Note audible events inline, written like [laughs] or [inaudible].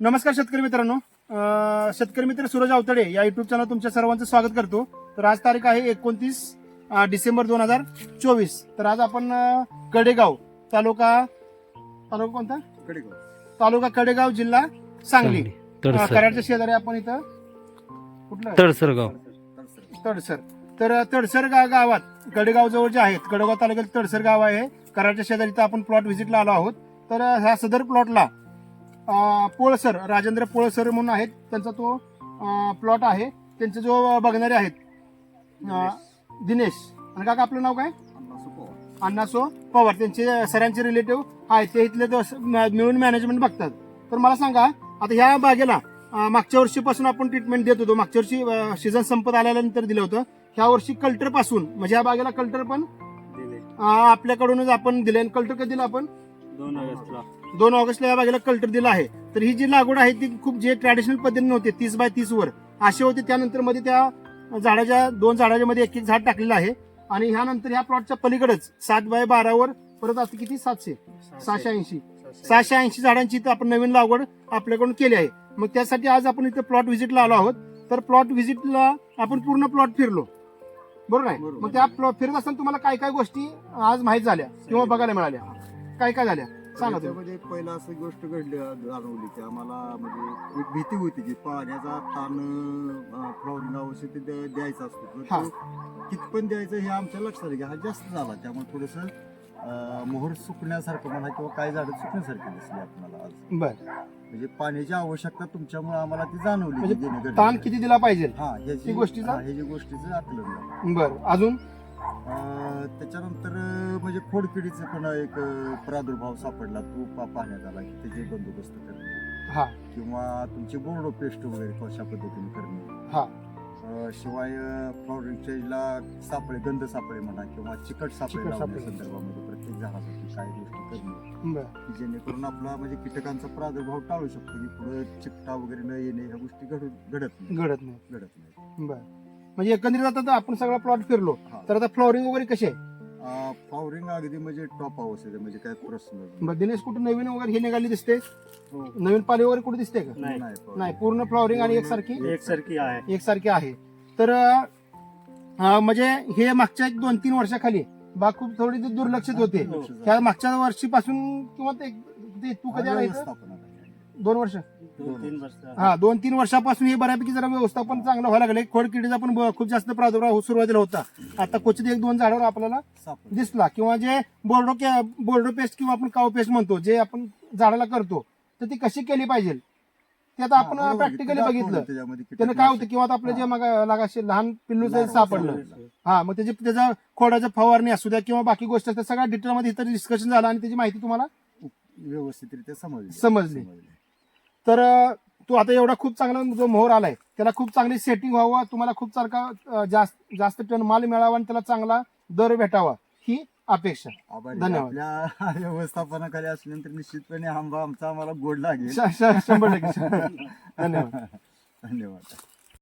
नमस्कार शेतकरी मित्रांनो. शेतकरी मित्र सूरज अवतडे या युट्यूब चॅनल तुमच्या सर्वांचं स्वागत करतो. तर आज तारीख आहे एकोणतीस डिसेंबर दोन हजार चोवीस. तर आज आपण कडेगाव तालुका तालुका कोणता? तालुका कडेगाव जिल्हा सांगली. तडसर. कराडच्या शेजारी आपण इथं कुठलं? तडसरगाव तडसर. तर तडसर गावात कडेगाव जवळ जे आहेत कडेगाव तालुक्यात तडसर गाव आहे. कराडच्या शेजारी इथं आपण प्लॉट व्हिजिटला आलो आहोत. तर ह्या सदर प्लॉटला पोळसर राजेंद्र पोळसर म्हणून आहेत. त्यांचा तो प्लॉट आहे. त्यांचे जो बघणारे आहेत दिनेश. आणि काका आपलं नाव काय? अण्णासो पवार. त्यांचे सरांचे रिलेटिव्ह आहेत. ते इथले मिळून मॅनेजमेंट बघतात. तर मला सांगा आता ह्या बागेला मागच्या वर्षीपासून आपण ट्रीटमेंट देत होतो. मागच्या वर्षी सीझन संपत आल्यानंतर दिलं होतं. ह्या वर्षी कल्टरपासून म्हणजे ह्या बागेला कल्टर पण आपल्याकडूनच आपण दिले. कल्टर कधी दिलं आपण? दोन ऑगस्टला. दोन ऑगस्टला या बागेला कल्टर दिला आहे. तर ही जी लागवड आहे ती खूप जे ट्रॅडिशनल पद्धतीने नव्हते तीस बाय तीस वर. असे होते त्यानंतरमध्ये त्या झाडाच्या दोन झाडाच्या मध्ये एक एक झाड टाकलेलं आहे. आणि ह्यानंतर ह्या प्लॉटच्या पलीकडेच सात बाय बारावर परत आता किती? सातशे. सहाशे ऐंशी. सहाशे ऐंशी झाडांची इथं आपण नवीन लागवड आपल्याकडून केली आहे. मग त्यासाठी आज आपण इथं प्लॉट व्हिजिटला आलो आहोत. तर प्लॉट व्हिजिटला आपण पूर्ण प्लॉट फिरलो. बरोबर आहे. मग त्या प्लॉट फिरत असताना तुम्हाला काय काय गोष्टी आज माहीत झाल्या किंवा बघायला मिळाल्या? काय काय झाल्या? सांगा तुम्ही त्याच्यामध्ये पहिला असं गोष्ट घडली जाणवली की आम्हाला म्हणजे एक भीती होती की पाण्याचा ताण फ्लॉवरिंग औषध द्या- द्यायचा असतो तर हा. तो कितपण द्यायचं हे आमच्या लक्षात आलं की हा जास्त झाला त्यामुळे थोडस मोहर सुकण्यासारखं म्हणा किंवा काही झाडं सुकण्यासारखी दिसली आपल्याला आज बर म्हणजे पाण्याची आवश्यकता तुमच्यामुळे आम्हाला ती जाणवली म्हणजे की देणं गरजेचं ताण आहे. किती दिला पाहिजे हा ह्याची ती गोष्टीचा? हा, ह्याची गोष्टीचं आकलन झालं. बर अजून त्याच्यानंतर म्हणजे खोडकिडीचा पण एक प्रादुर्भाव सापडला. तो पा- पाहण्यात आला की त्याचे बंदोबस्त करणे. हा. किंवा तुमची बोर्डो पेस्ट वगैरे कशा पद्धतीने करणे. हा. अं, शिवाय फ्लॉवरिंग स्टेजला सापळे गंध सापळे म्हणा किंवा चिकट सापळे चिकट लावण्या सापळे. संदर्भामध्ये प्रत्येक झाडासाठी काही गोष्टी करणे. बर. की जेणेकरून आपला म्हणजे कीटकांचा प्रादुर्भाव टाळू शकतो. की पुढे चिकटा वगैरे न येणे ह्या गोष्टी घडून घडत नाही. घडत नाही. घडत नाही. बर. म्हणजे एकंदरीत आता तर आपण सगळा प्लॉट फिरलो हा. तर आता फ्लॉवरिंग वगैरे कसे आहे फ्लॉवरिंग अगदी म्हणजे टॉप अवस्थेत आहे, म्हणजे काय प्रश्न नाही. बरं, दिनेश कुठे नवीन वगैरे हे निघाली दिसते हो. नवीन पाली वगैरे कुठे दिसते का नाही flowering. नाही पूर्ण फ्लॉवरिंग आणि एकसारखी एकसारखी आहे एकसारखी आहे तर अं, म्हणजे हे मागच्या एक दोन तीन वर्षाखाली बाग खूप थोडी दुर्लक्षित होते हो. त्या मागच्या वर्षीपासून किंवा ते ते तू हा, कधी आला इथं? दोन वर्ष हा दोन तीन वर्षापासून हे बऱ्यापैकी जरा व्यवस्थापन चांगलं व्हायला लागले खोडकिडीचा पण खूप जास्त प्रादुर्भाव सुरुवातीला होता. आता क्वचित एक दोन झाडावर आपल्याला. दिसला किंवा जे बोर्डो बोर्डो पेस्ट किंवा आपण काव पेस्ट म्हणतो जे आपण झाडाला करतो तर ती कशी केली पाहिजे? ते आता हा, आपण. प्रॅक्टिकली बघितलं. त्यानं काय होतं किंवा आपलं जे मग लागाशे लहान पिल्लू सापडलं. हा मग त्याची त्याचा खोडाच्या फवारणी असू द्या किंवा बाकी गोष्टी असतात सगळ्या डिटेलमध्ये इथं डिस्कशन झालं आणि त्याची माहिती तुम्हाला व्यवस्थितरित्या समजली. समजली. तर तो आता एवढा खूप चांगला जो मोहर आलाय त्याला खूप चांगली सेटिंग व्हावं तुम्हाला खूप सारखा जास्त जास्त टन माल मिळावा आणि त्याला चांगला दर भेटावा ही अपेक्षा. धन्यवाद. [laughs] व्यवस्थापनाखाली असल्यानंतर निश्चितपणे आंबा आमचा आम्हाला गोड लागेल. शंभर टक्के. [laughs] धन्यवाद. धन्यवाद.